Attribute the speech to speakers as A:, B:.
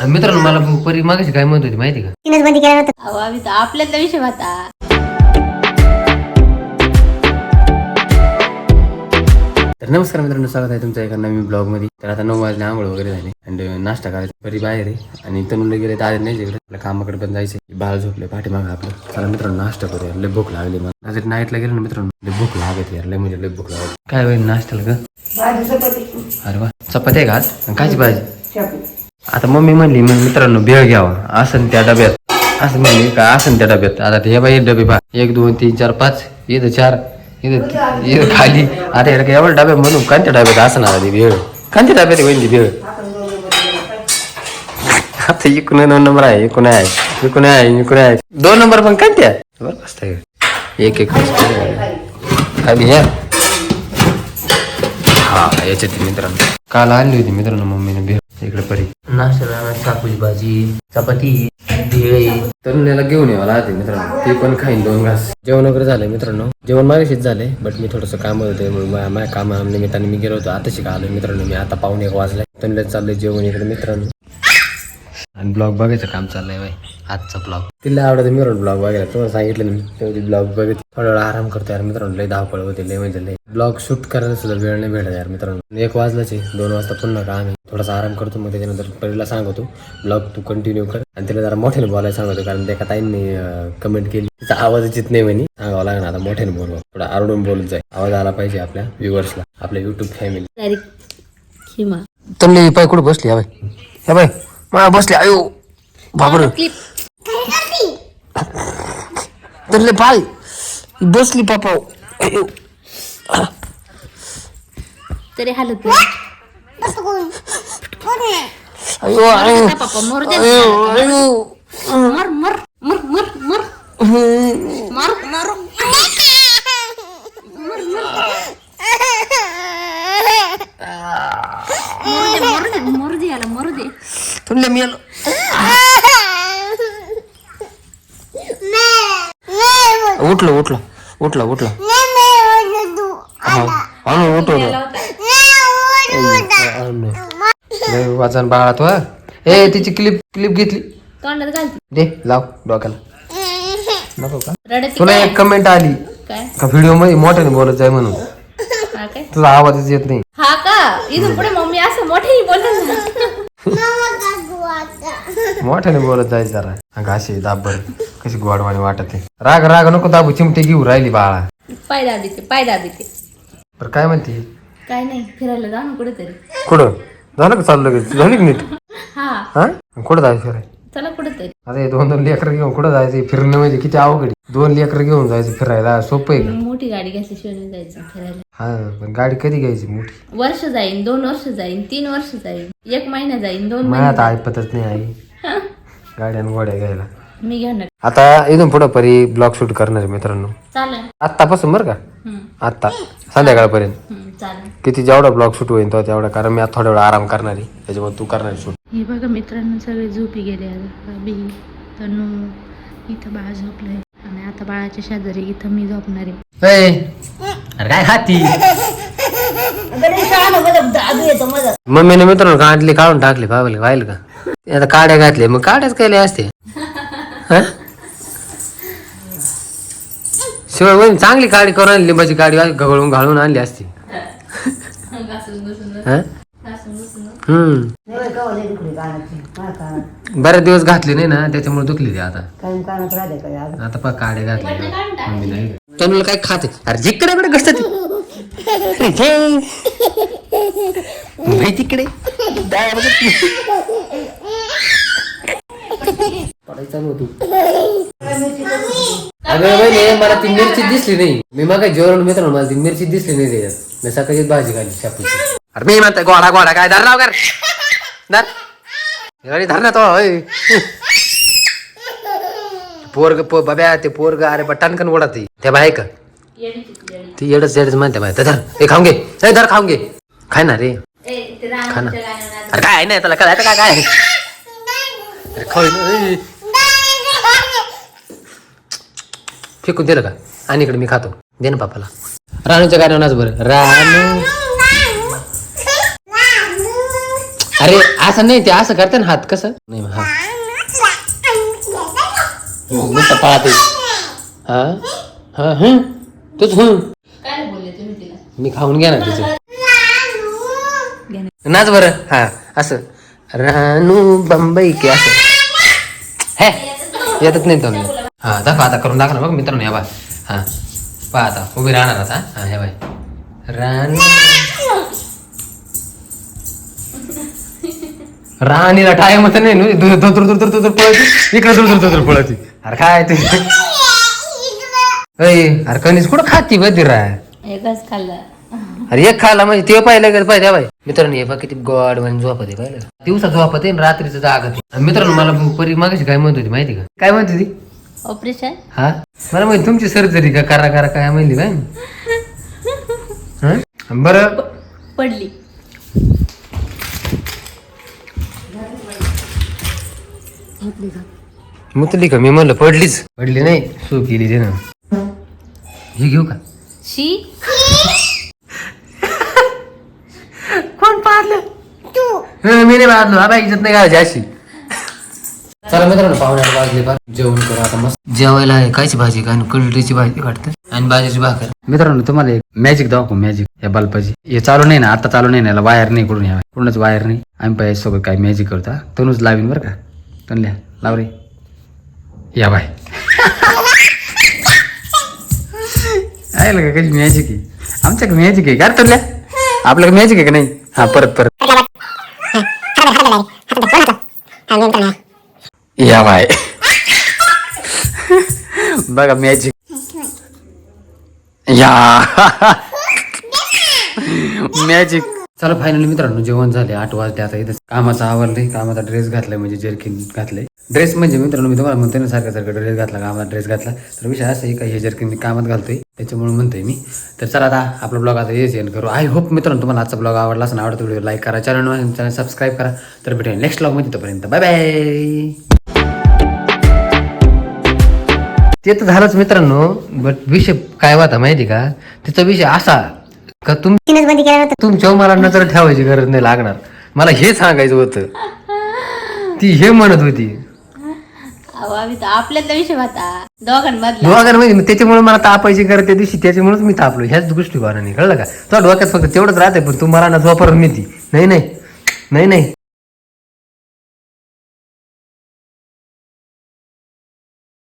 A: आणि मित्रांनो मला परी मागाशी काय म्हणत होती माहिती का?
B: तिनंच बंदी केलं होतं
C: अहो आम्ही तर आपल्यातला विषय होता
A: तर नमस्कार मित्रांनो स्वागत आहे तुमच्या एका नवीन ब्लॉगमध्ये तर आता नऊ वाजले आंघोळ वगैरे झाली आणि नाश्ता करायचा. परी बाहेर आहे आणि तनुला गेले तर आज नाही आपल्या कामाकडे पण जायचं बाळ झोपले पाठीमागं आपलं. चला मित्रांनो नाश्ता करूया. लय भूक लागली मला. जर नाईटला गेलो ना मित्रांनो लय भूक लागत यार. लय म्हणजे लय भूक लागत. काय होईल नाश्त्याला ग? अरे वा. चपाती आहे का आज? आणि कायची भाजी? आता मम्मी म्हणली मग मित्रांनो भेळ घ्यावा. असं त्या डब्यात. असं म्हणली का? असं त्या डब्यात. आता ते हे बाई डबे पहा. एक दोन तीन चार पाच. इथं चार. इथं इथं खाली. आता यार एवढं डब्या म्हणून कोणत्या डब्यात असं ना ती भेळ? कोणत्या डब्यात होईल ती म्हणजे भेळ? आता इकडून दोन नंबर आहे एकूण आहे इकडून आहे इकडून आहे. दोन नंबर पण कोणत्या? बरं मस्त एक एक खाली या हा याच्यात मित्रांनो. काल आणली होती मित्रांनो मम्मीने भेळ. नाश्त्याला शापूची भाजी चपाती भेळ. तरुणाला घेऊन यावं लागते मित्रांनो. ते पण खाईन दोन घास. जेवण वगैरे झालंय मित्रांनो. जेवण मागेशीच झालंय बट मी थोडंसं काम होते माझ्या कामा निमित्ताने मी गेलो होतो. आता शिका आलो मित्रांनो मी आता पाहुणे एक वाजलाय. तरुणाला चाललंय जेवण इकडे मित्रांनो. आणि ब्लॉग बघायचं काम चाललंय बाई आजचा ब्लॉग. तिला आवडतं मित्रांनो ब्लॉग बघायला. तुम्हाला सांगितलं मी तेवढी ब्लॉग बघत थोडा वेळ आराम करतो यार मित्रांनो. लय धावपळ होते लय म्हणजे लय ब्लॉग शूट करायला सुद्धा वेळ नाही भेटत यार मित्रांनो. एक वाजलाच आहे दोन वाजता पुन्हा काम आहे थोडासा आराम करतो मग त्याच्यानंतर पहिला सांगतो. ब्लॉग तू कंटिन्यू कर. आणि तिला जरा मोठ्याने बोलायला सांगतो कारण त्या एका ताईंनी कमेंट केली. तिचा आवाज येत नाही म्हणे. सांगावं लागणार आता मोठ्याने बोलवा थोडा आरडून बोलत जाईल आवाज आला पाहिजे आपल्या व्ह्युअर्सला आपल्या युट्यूब फॅमिली तमली पाय कुठं बसली? बाई. ह्या बाई मा बसली आयो बाबर. तमले पाय. बसली पापा. अयो
C: तरी हालत नाही.
A: अयो अयो
C: ना पप्पा मर मर मर मर मर मर मर. मर मरू. दे मरू दे मरू
A: मी आलो उठलो उठलो उठलो उठलो हा आणू उठलो वाचन बाळा तो ए तिची क्लिप क्लिप घेतली.
C: तोंडात
A: दे लाव डोक्याला. नको का? तुला एक कमेंट आली.
C: काय?
A: का व्हिडिओमध्ये मोठ्याने बोलत जाय म्हणून?
C: काय?
A: तुझा आवाजच येत नाही.
C: हा का? इथून पुढे मम्मी असं मोठ्याने बोलत
A: मोठ्याने बोलत जायचं जरा. अशी दाबर कशी गोडवाणी वाटत. राग राग नको दाबू चिमटे घेऊ राहिली बाळा.
C: पाय दाबीते पाय दाबीते.
A: बरं काय म्हणते?
C: काय नाही फिरायला जा ना कुठेतरी.
A: कुठं? झालं का चाललं लगेच? झाली का नीट?
C: हा.
A: हा? कुठं जायचं फिराय
C: कुठेतरी
A: आता हे दोन दोन लेकर घेऊन कुठं जायचं? फिरणं म्हणजे किती अवघड आहे. दोन लेकर घेऊन जायचं फिरायला. सोपं आहे का?
C: मोठी गाडी घेतल्याशिवाय नाही जायचं फिरायला.
A: हा पण गाडी कधी घ्यायची मोठी?
C: वर्ष जाईन दोन वर्ष जाईन तीन वर्ष जाईन एक महिना जाईन दोन
A: मला
C: महिने
A: आता ऐपतच नाही आई. गाड्या आणि गोड्या घ्यायला.
C: मी घेणार.
A: आता इथून पुढं परी ब्लॉग शूट करणार आहे मित्रांनो.
C: चालेल.
A: आत्तापासून बरं का?
C: हम्म,
A: आत्ता संध्याकाळपर्यंत.
C: हम्म, चालेल.
A: किती जेवढा ब्लॉग शूट होईल तो तेवढा कारण मी आता थोडा वेळ आराम करणार आहे. त्याच्यामुळे तू करणार शूट.
C: हे बघा मित्रांनो सगळे झोपी गेले आता अभि तनू इथं बाळ झोपलंय. आणि आता बाळाच्या शेजारी इथं मी झोपणार आहे.
A: अरे काय खाती? मम्मीने मित्रांनो काढली काढून टाकली पावले पाहिलं का? आता काड्या घातल्या मग काड्याच केले असते. हं? शिवाय वहिनी चांगली काडी करून आणली लिंबाची काडी घालून घालून आणली असती. हम्म. बरेच दिवस घातले नाही ना त्याच्यामुळे दुखली ते आता. आता पा काडे घातले. मम्मी नाही तनुला काय खाते अरे जिकडे कडे कसं ती माहिती तिकडे. पडायचा अगं बहिणी मला ती मिरची दिसली नाही. मी मग जेवण मित्र मला ती मिरची दिसली नाही त्याच्यात. मी सकाळीच भाजी खाली शापूची. अरे मी म्हणतोय गोडा गोडा काय धर नाव कर धर. अरे धर ना तो होय. पोरग पो बाब्या ते पोरग अरे पटानकन ओढा ती. त्या बाय का ती येडच येडच म्हणते बाय. धर. हे खाऊन घे. हे धर खाऊन घे. खाय ना रे. खा ना. अरे काय नाही त्याला काय काय काय? अरे खाऊ ना, फेकून दिलं का? आणि इकडे मी खातो. दे ना पापाला. राणूच्या गाण्यावर नाच बरं. रानू अरे असं नाही ते असं करते ना हात कसं? नाही हा नुसतं पाहते हा? हा ह? तूच हं.
C: काय बोलले तुम्ही तिला?
A: मी खाऊन घ्या ना तिचं. नाच बरं. हा असं. रानू बंबई की असं. हे येतच नाही तो हा दाखव आता करून दाखव ना बघ मित्रांनो या बाय हा. पहा आता उभी राहणार आता. हा हे बाय रानू. राणीला होता नाही नु- दूर दूर दूर दूर दूर दूर पळती. इकडे दूर दूर दूर दूर पळती. अरे काय ते? अय, अरे कणीस कुठं खाती बधी राय?
C: एकच खाल्लं.
A: अरे एक खाला म्हणजे ते पाहिलं गेलं पाहिजे बाई. मित्रांनो हे बघ किती गॉड म्हणजे झोपते पाहिलं. दिवसा झोपते आणि रात्रीचं जागत मित्रांनो मला परी मागाशी काय म्हणत होती माहिती का? काय म्हणत होती?
C: ऑपरेशन
A: हा? मला माहिती तुमची सर्जरी का करा करा काय म्हणली बाय? बरं.
C: पडली.
A: मुतली का? मी म्हणलं पडलीच. पडली नाही. सू केली ते ना हे घेऊ का?
C: शी.
A: कोण पाहलं? तू. मी नाही पाहलो हा बाई इज्जत नाही घालायची अशी. चला मित्रांनो पाहुण्याला वाजले पार जेवण करू आता मस्त. जेवायला आहे कायची भाजी का? आणि कलटीची भाजी वाटतं. आणि भाजीची भाकर. मित्रांनो तुम्हाला एक मॅजिक दाखवू मॅजिक या बल्बाची हे चालू नाही ना आता चालू नाही ना याला वायर नाही कुठून या कुठूनच वायर नाही. आम्ही पाहिजे सोबत काय मॅजिक करता तनुच लावीन बरं का? तनल्या लाव रे या बाय. आहे का कशी मॅजिक आहे? आमच्याकडे मॅजिक आहे काय तनल्या आपल्याकडे मॅजिक आहे का नाही? हा परत परत. या बाय. बघा मॅजिक या. मॅजिक चला फायनली मित्रांनो जेवण झाले. आठ वाजले आता इथं कामाचा आवरले कामाचा ड्रेस घातलाय म्हणजे जर्किन घातलंय. ड्रेस म्हणजे मित्रांनो मी तुम्हाला म्हणतोय ना सारखं सारखं ड्रेस घातला कामाचा ड्रेस घातला. तर विषय असं आहे का हे जर्किन मी कामात घालतोय त्याच्यामुळे म्हणतोय मी. तर चला आता आपला ब्लॉग आता हेच एन करू. आय होप मित्रांनो तुम्हाला आजचा ब्लॉग आवडला असं आवडतो व्हिडिओ लाईक करा चॅनल चॅनल सबस्क्राईब करा. तर भेटूया नेक्स्ट ब्लॉगमध्ये तोपर्यंत. बाय बाय ते तर झालंच मित्रांनो बट विषय काय होता माहिती का? त्याचा विषय असा का तुम तुमच्या मला नजर ठेवायची गरज नाही लागणार. मला हे सांगायचं होतं. ती हे म्हणत होती.
C: अहो आम्ही तर आपल्यातला विषय होता दोघांमधला.
A: दोघांमध्ये मग त्याच्यामुळे मला तापायची गरज त्या दिवशी त्याच्यामुळेच मी तापलो. ह्याच गोष्टी कळलं का? तुला डोक्यात फक्त तेवढंच राहते पण तू मला ना झोपर मी ती नाही नाही. नाही नाही.